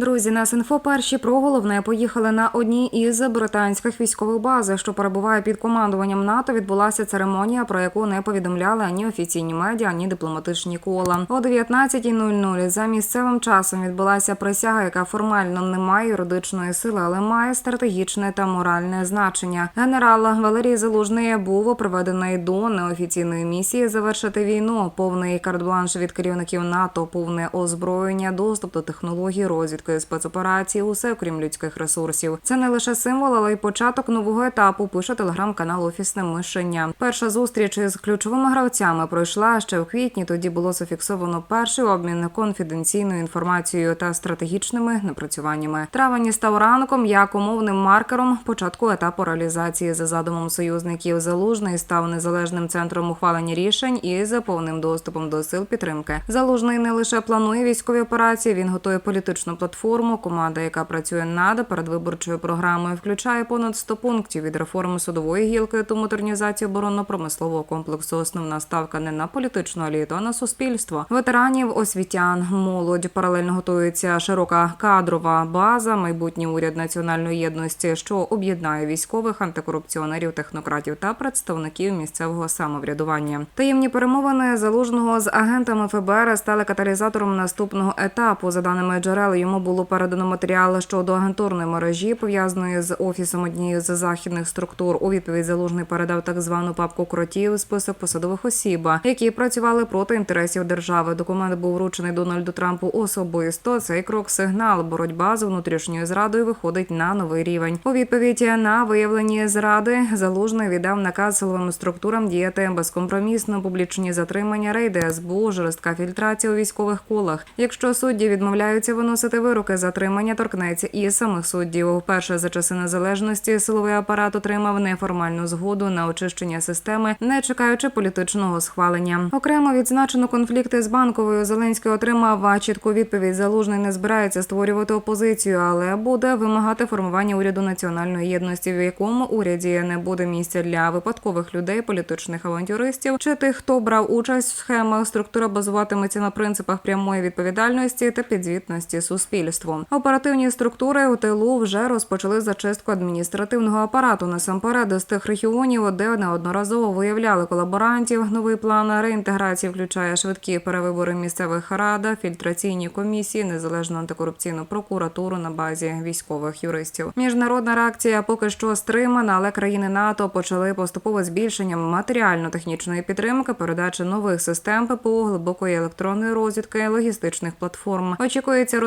Друзі, нас інфо перші про головне поїхали на одній із британських військових баз, що перебуває під командуванням НАТО. Відбулася церемонія, про яку не повідомляли ані офіційні медіа, ані дипломатичні кола. О 19.00 за місцевим часом відбулася присяга, яка формально не має юридичної сили, але має стратегічне та моральне значення. Генерал Валерій Залужний був приведений до неофіційної місії завершити війну. Повний карт-бланш від керівників НАТО, повне озброєння, доступ до технологій розвідки спецоперації, усе окрім людських ресурсів. Це не лише символ, але й початок нового етапу. Пише телеграм-канал Офісне мишення. Перша зустріч із ключовими гравцями пройшла ще в квітні. Тоді було зафіксовано перший обмін конфіденційною інформацією та стратегічними напрацюваннями. Травень став ранком як умовним маркером початку етапу реалізації за задумом союзників. Залужний став незалежним центром ухвалення рішень і за повним доступом до сил підтримки. Залужний не лише планує військові операції, він готує політичну платформу. Команда, яка працює над передвиборчою програмою, включає понад 100 пунктів від реформи судової гілки до модернізації оборонно-промислового комплексу. Основна ставка не на політичну еліту, а на суспільство. Ветеранів, освітян, молодь паралельно готується широка кадрова база, майбутній уряд національної єдності, що об'єднає військових, антикорупціонерів, технократів та представників місцевого самоврядування. Таємні перемовини залужного з агентами ФБР стали каталізатором наступного етапу. За даними джерел, йому було передано матеріал щодо агентурної мережі, пов'язаної з офісом однієї з західних структур. У відповідь залужний передав так звану папку кротів список посадових осіб, які працювали проти інтересів держави. Документ був вручений Дональду Трампу особисто. Цей крок сигнал. Боротьба з внутрішньою зрадою виходить на новий рівень. У відповідь на виявлені зради залужний віддав наказ силовим структурам діяти безкомпромісно, публічні затримання, рейди СБУ, жорстка фільтрація у військових колах. Якщо судді відмовляються виносити вироки, затримання торкнеться і самих суддів. Вперше за часи незалежності силовий апарат отримав неформальну згоду на очищення системи, не чекаючи політичного схвалення. Окремо відзначено конфлікти з банковою. Зеленський отримав чітку відповідь. Залужний не збирається створювати опозицію, але буде вимагати формування уряду національної єдності, в якому уряді не буде місця для випадкових людей, політичних авантюристів чи тих, хто брав участь в схемах. Структура базуватиметься на принципах прямої відповідальності та підзвітності суспільству. Оперативні структури у тилу вже розпочали зачистку адміністративного апарату насамперед з тих регіонів, де неодноразово виявляли колаборантів. Новий план реінтеграції включає швидкі перевибори місцевих рад, фільтраційні комісії, незалежну антикорупційну прокуратуру на базі військових юристів. Міжнародна реакція поки що стримана, але країни НАТО почали поступове збільшення матеріально-технічної підтримки, передачі нових систем ППО, глибокої електронної розвідки, логістичних платформ. Очікується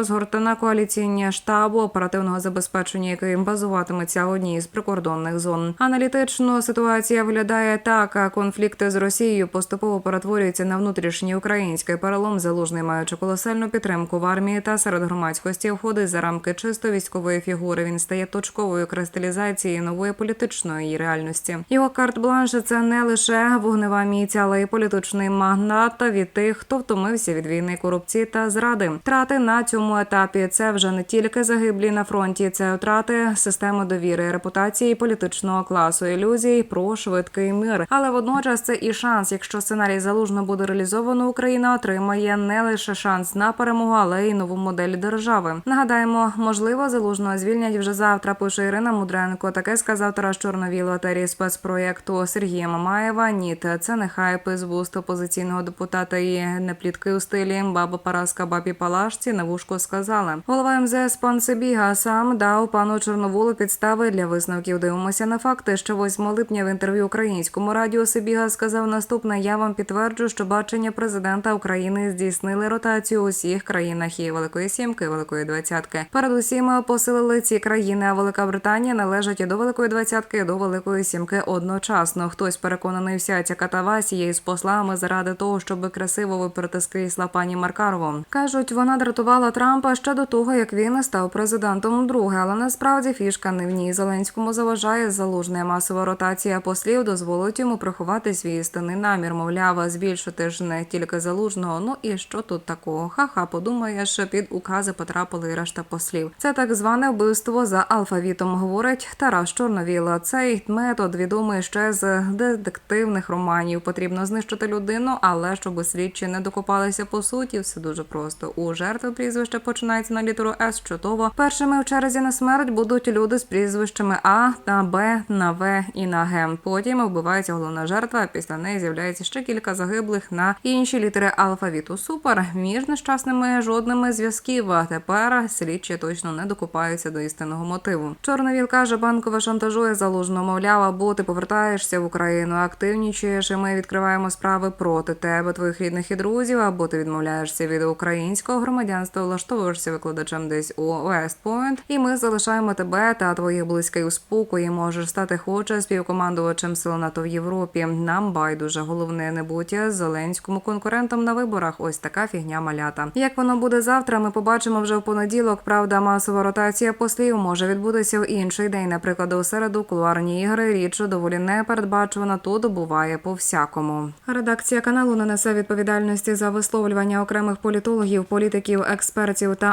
розгортана коаліційня штабу оперативного забезпечення, який базуватиметься в одній з прикордонних зон. Аналітично ситуація виглядає так: конфлікти з Росією поступово перетворюються на внутрішній український перелом, залужний маючи колосальну підтримку в армії та серед громадськості входить за рамки чисто військової фігури. Він стає точковою кристалізації нової політичної реальності. Його карт-бланш це не лише вогнева міць, але й політичний магнат від тих, хто втомився від війни, корупції та зради. Втрати на цьому етапі це вже не тільки загиблі на фронті, це втрати системи довіри, репутації політичного класу, ілюзій про швидкий мир. Але водночас це і шанс, якщо сценарій залужно буде реалізовано, Україна отримає не лише шанс на перемогу, але й нову модель держави. Нагадаємо, можливо, залужного звільнять вже завтра. Пише Ірина Мудренко. Таке сказав Тарас Чорновіл у спецпроєкту Сергія Мамаєва. Ні, це не хайпи з вуст опозиційного депутата і не плітки у стилі баба Параска бабі Палашці на вушко сказали. Голова МЗС пан Сибіга сам дав пану Чорноволу підстави для висновків. Дивимося на факти, що 8 липня в інтерв'ю українському радіо Сибіга сказав наступне: я вам підтверджу, що бачення президента України здійснили ротацію усіх країнах і Великої Сімки, Великої Двадцятки. Передусім посилили ці країни. А Велика Британія належить і до Великої Двадцятки, і до Великої Сімки одночасно. Хтось переконаний, вся ця катавасія із послами заради того, щоб красиво виперти з пані Маркарову. кажуть, вона дратувала Трампа ще до того, як він став президентом друге, але насправді фішка не в ній. Зеленському заважає залужна масова ротація послів дозволить йому приховати свій істинний намір. Мовляв, збільшити ж не тільки залужного. Ну і що тут такого? Ха-ха, подумаєш, під укази потрапили і решта послів. Це так зване вбивство за алфавітом. Говорить Тарас Чорновіла. Цей метод відомий ще з детективних романів. Потрібно знищити людину, але щоб слідчі не докопалися по суті, все дуже просто. У жертви прізвище починається починається на літеру С чутово. Першими в черзі на смерть будуть люди з прізвищами А на Б, на В і на Г. Потім вбивається головна жертва. Після неї з'являється ще кілька загиблих на інші літери алфавіту. Супер між нещасними жодними зв'язків. А тепер слідчі точно не докупаються до істинного мотиву. Чорновіл каже, банкова шантажує залужно. Мовляв, або ти повертаєшся в Україну, активнічуєш, і ми відкриваємо справи проти тебе, твоїх рідних і друзів, або ти відмовляєшся від українського громадянства, влаштовуєшся викладачем десь у Вестпойнт, і ми залишаємо тебе та твоїх близьких у спокої. Можеш стати хоче співкомандувачем сил НАТО в Європі. Нам байдуже головне не бути зеленському конкурентом на виборах. Ось така фігня малята. Як воно буде завтра? Ми побачимо вже в понеділок. Правда, масова ротація послів може відбутися в інший день. Наприклад, у середу кулуарні ігри річ доволі непередбачувана. Тут буває по всякому. Редакція каналу не несе відповідальності за висловлювання окремих політологів, політиків, експертів та